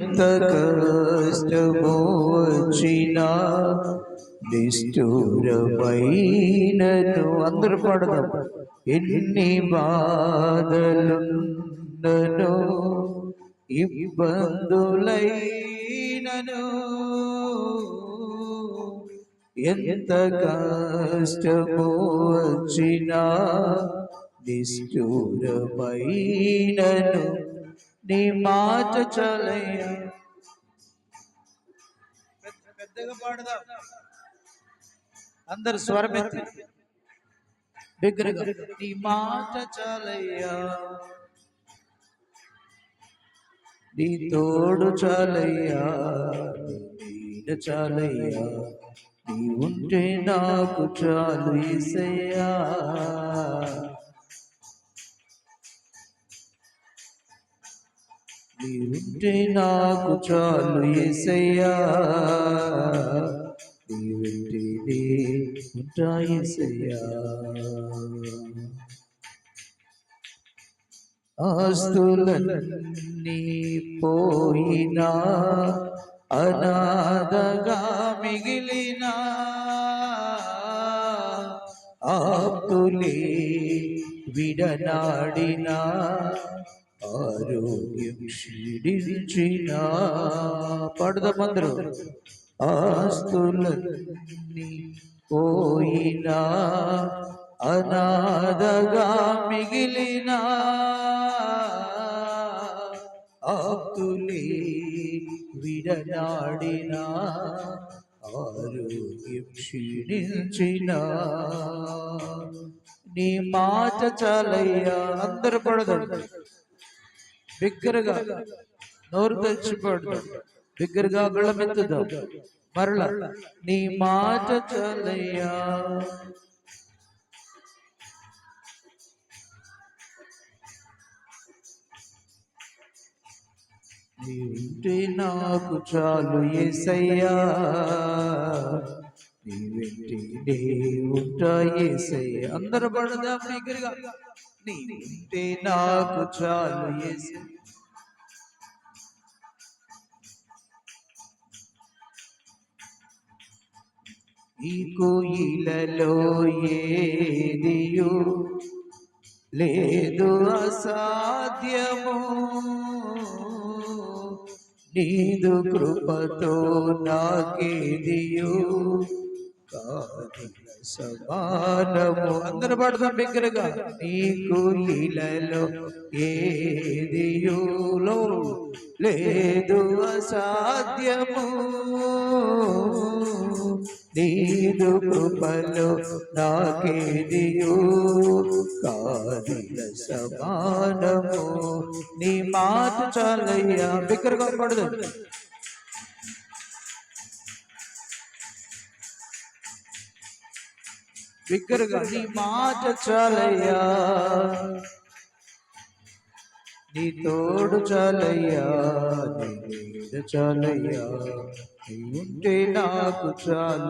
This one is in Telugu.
ఎంత కష్టము వచ్చినా నిష్ఠూరమైనను. అందరూ పాడదాం. ఎన్ని బాధలున్నను ఇబ్బందులైనను ఎంత కష్టము వచ్చినా నిష్ఠూరమైనను. నీ మాట చలయ పెద్దగా పాడదాం. అందరు స్వరమెత్తి. బిగ్గరగా. నీ మాట చాలయ్యా. నీ తోడు చాలయ్యా. నీడ చాలయ్యా. నీ ఉంటే నాకు చాలు ఈసయ్యా నీవింటే నాకు చాలు ఈసయ్యా నీ ఉంటా ఈసయ్యా ఆస్తులన్నీ పోయినా అనాథగా మిగిలిన ఆప్తులే విడనాడినా ఆరోగ్యం క్షీడించిన పడదమందరూ ఆస్తులన్నీ పోయినా అనాథగా మిగిలిన ఆప్తులే విడనాడిన ఆరోగ్యం క్షీణించిన నీ మాట చాలయ్యా అందరు పడదండి బిగ్గరగా నోరు తెచ్చిపడదు బిగ్గరగా గళ్ళమెత్తుదాం మరల నీ మాట చాలయ్యా. నీవుంటే నాకు చాలు ఏసయ్యా. నీ వెంటే నే ఉంటా ఏసయ్యా. అందరూ పడదాం దగ్గరగా నీ నీవుంటే నాకు చాలు ఏసయ్యా. కోయిలలో ఏదియు లేదు అసాధ్యము. నీదు కృపతో నాకేదియు కాదిల సమానము. అందరు పాడుతాం బిగ్గరగా. నీకు ఇలలో ఏదియులో లేదు అసాధ్యము. నీదు కృపలో నాకేదియు కాదిల సమానము నీ మాట చాలయ్యా. బిగ్గరగా పడదు బిగ్గరగా నీ మాట చాలయ్యా. నీ తోడు చాలయ్యా. నీ చాలయ్యా. నీ ఉంటే నాకు చాలు.